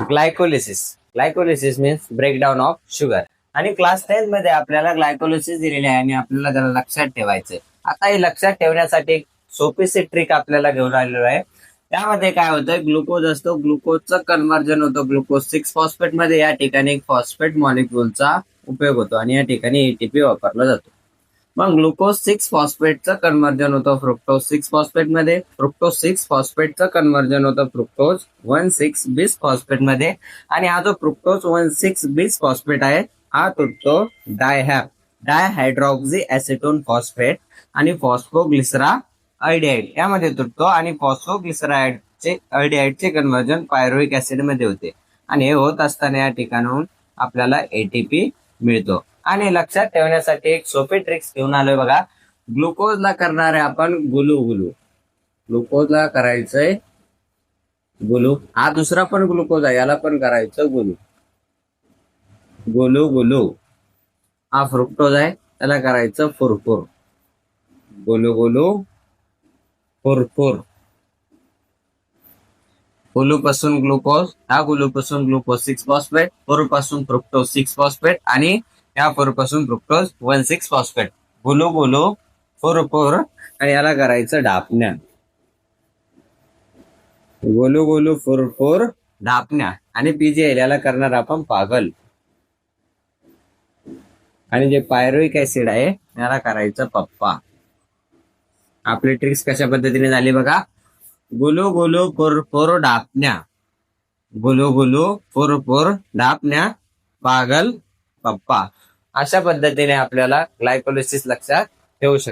Glycolysis. Glycolysis means breakdown of sugar आणि class ten मध्ये आपल्याला ग्लायकोलिसिस दिलेली आहे आणि आपल्याला त्याला लक्षात ठेवायचं आता हे लक्षात ठेवण्यासाठी एक सोपीशी ट्रिक आपल्याला घेऊन आलेलो आहे. त्यामध्ये काय होतं? ग्लुकोज असतो. ग्लुकोजचं कन्व्हर्जन होतं. ग्लुकोज सिक्स फॉस्फेटमध्ये या ठिकाणी एक फॉस्फेट मॉलिक्युलचा उपयोग होतो आणि या ठिकाणी एटीपी वापरला जातो. मग ग्लुकोज सिक्स फॉस्फेटचं कन्वर्जन होतं फ्रुक्टोज सिक्स फॉस्फेटमध्ये. फ्रुक्टोज सिक्स फॉस्फेटचं कन्वर्जन होतं फ्रुक्टोज वन सिक्स बीस फॉस्फेटमध्ये. आणि हा जो fructose one six bis phosphate आहे हा तुटतो डायहॅप डायहायड्रॉक्झी ऍसिटोन फॉस्फेट आणि फॉस्फोग्लिसरा अल्डिहाइड यामध्ये तुटतो आणि फॉस्फोग्लिसराइडचे अल्डिहाइडचे कन्व्हर्जन पायरोइक ऍसिडमध्ये होते. आणि हे होत असताना या ठिकाणाहून आपल्याला एटीपी मिळतो. आणि लक्षात ठेवण्यासाठी एक सोपी ट्रिक्स घेऊन आलोय बघा. ग्लुकोजला करणार आहे आपण गुलू गुलू. ग्लुकोजला करायचंय गुलू. हा दुसरा पण ग्लुकोज आहे याला पण करायचं गुलू. गुलू गुलू. हा फ्रुक्टोज आहे त्याला करायचं फुरफुर. गुलू गुलू फुरफुर. गुलू पासून ग्लुकोज हा गुलू पासून ग्लुकोज सिक्स फॉस्फेट फोरपासून फ्रुक्टोज सिक्स फॉस्फेट आणि या फोरपासून फ्रुक्टोज वन सिक्स फॉस्फेट बोलो बोलो फोर फोर आणि याला करायचं ढापण्या गोलो गोलो फोर फोर ढापण्या आणि पीजीएल याला करणार आपण पागल. आणि जे पायरोइक ऍसिड आहे याला करायचं पप्पा. आपली ट्रिक्स कशा पद्धतीने झाली बघा. गोलो गोलो फोर फोर ढापण्या गोलो गोलो फोर फोर ढापण्या पागल पप्पा. अशा पद्धतीने आपल्याला ग्लायकोलिसिस लक्षात ठेवू शकतो.